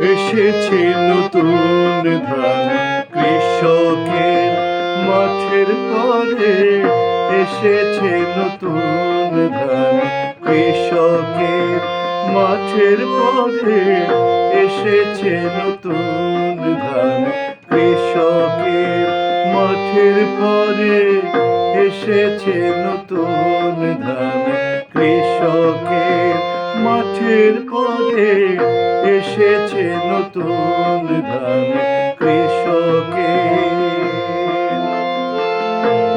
এসেছে নতুন ধান। কৃষকের মাঠের পরে এসেছে নতুন ধান। কৃষকের মাঠের পরে এসেছে নতুন ধান। কৃষকের মাঠের পরে এসেছে নতুন ধান। কৃষকের মাঠের পরে এসেছে নতুন ধান কৃষকের।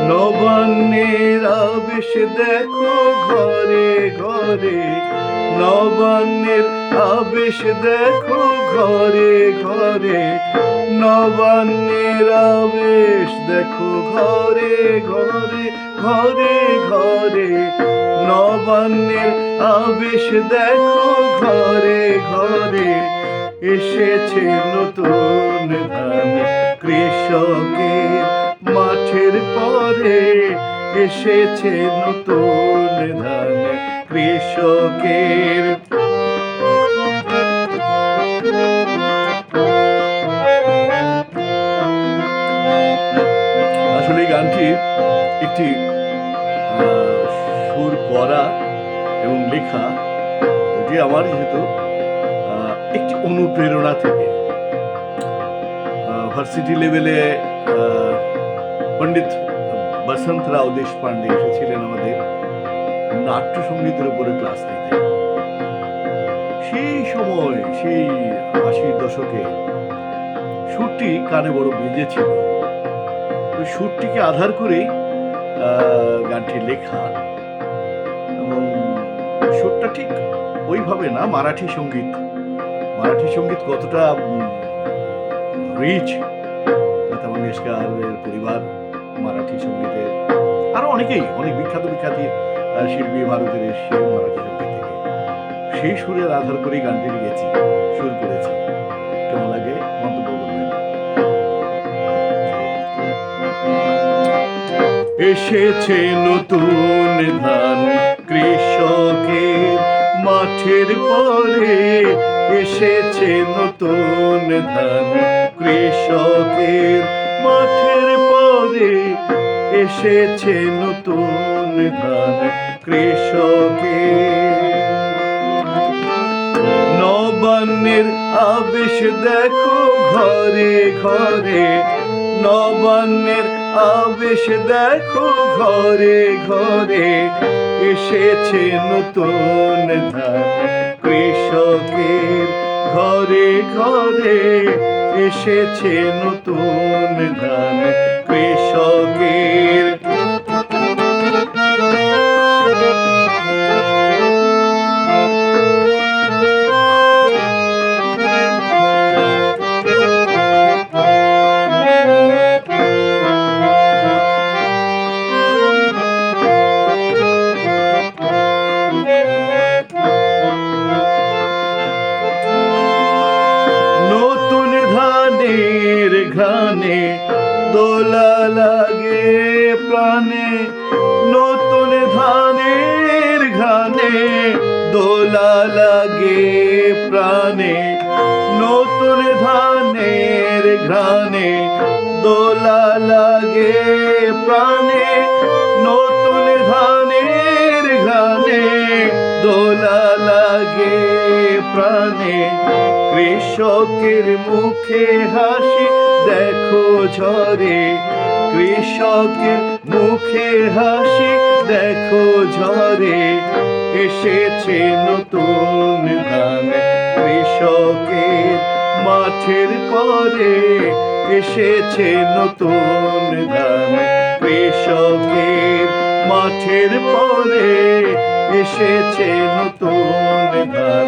নবান্নের আবেশ দেখো ঘরে ঘরে, নবান্নের আবেশ দেখো ঘরে ঘরে, নবান্নের আবেশ দেখো ঘরে ঘরে ঘরে ঘরে, নবান্নের আবেশ দেখো ঘরে ঘরে। এসেছে নতুন ধান কৃষকের মাঠের পরে এসেছে নতুন ধান কৃষকের। আসলে গানটি একটি সুর করা এবং লেখা এটি আমার যেহেতু একটি অনুপ্রেরণা থেকে। ভার্সিটি লেভেলে পণ্ডিত বসন্ত রাও দেশপান্ডে এসেছিলেন আমাদের নাট্য সঙ্গীতের উপরে ক্লাস নিতে। সেই সময় সেই আশির দশকে সুরটি কানে বড় বেজেছিল ওই সুরটিকে আধার আহ, গানটি লেখা এবং সুরটা ঠিক ওইভাবে না মারাঠি সংগীত। মারাঠি সংগীত কতটা রিচ লতা মঙ্গেশকরের পরিবার মারাঠি সঙ্গীতের আরও অনেকেই, অনেক বিখ্যাত বিখ্যাত শিল্পী ভারতের এসছে মারাঠি সংগীত সেই সুরের আধার করেই গানটি লিখেছি, সুর করেছি। কেমন লাগে? মন্তব্য করবেন। এসেছে নতুন ধান কৃষকের মাঠের পরে, এসেছে নতুন ধান কৃষকের মাঠের পরে। এসেছে নতুন ধান কৃষকের নবান্নের আবেশ দেখো ঘরে ঘরে, নবান্নের আবেশ দেখো ঘরে ঘরে, এসেছে নতুন ধান কৃষকের। ঘরে ঘরে এসেছে নতুন ধান কৃষকের দোলা লাগে প্রাণে, নতুন ধানের ঘ্রাণে। দোলা লাগে প্রাণে, নতুন ধানের ঘানে দোলা লাগে প্রাণে, নতুন ধানের ঘ্রাণে। দোলা লাগে প্রাণে, কৃষকের মুখে হাসি দেখো ঝরে কৃষকের মুখে হাসি, দেখো ঝরে এসেছে নতুন ধান। কৃষকের মাঠের পরে এসেছে নতুন ধান। কৃষকের মাঠের পরে এসেছে নতুন ধান।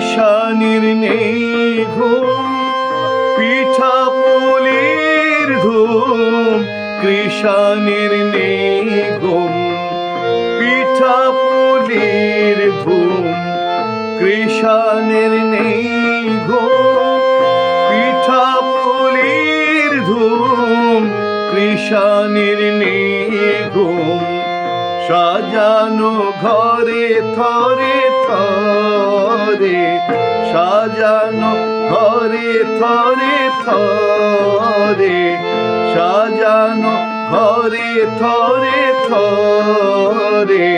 কৃষানির নেই ঘুম পিঠা পুলির ধুম, কৃষানির নেই ঘুম পিঠা পুলির ধুম, কৃষানের নেই ঘুম পিঠা পুলির ধুম, কৃষানের নেই ঘুম সাজানো ঘরে, থরে থরে। সাজানো ঘরে, থরে থরে। সাজানো ঘরে, থরে থরে।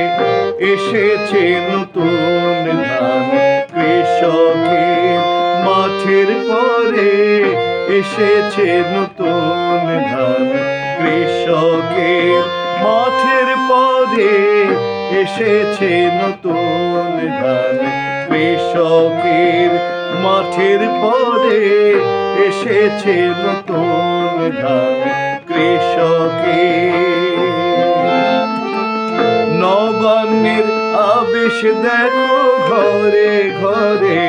এসেছে নতুন ধান কৃষকের মাঠের পরে। এসেছে নতুন ধান কৃষকের মাঠের পরে এসেছে নতুন ধান। কৃষকের মাঠের পরে এসেছে নতুন ধান। কৃষকের নবান্নের আবেশ দেখো ঘরে ঘরে।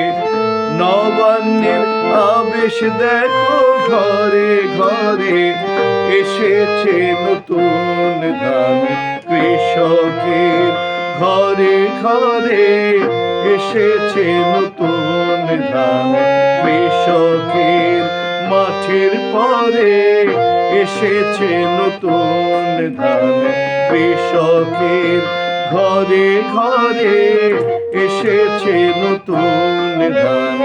নবান্নের আবেশ দেখো ঘরে ঘরে। এসেছে নতুন ধান কৃষকের ঘরে ঘরে এসেছে নতুন ধান কৃষকের মাঠের পরে এসেছে নতুন ধান কৃষকের ঘরে ঘরে এসেছে নতুন ধান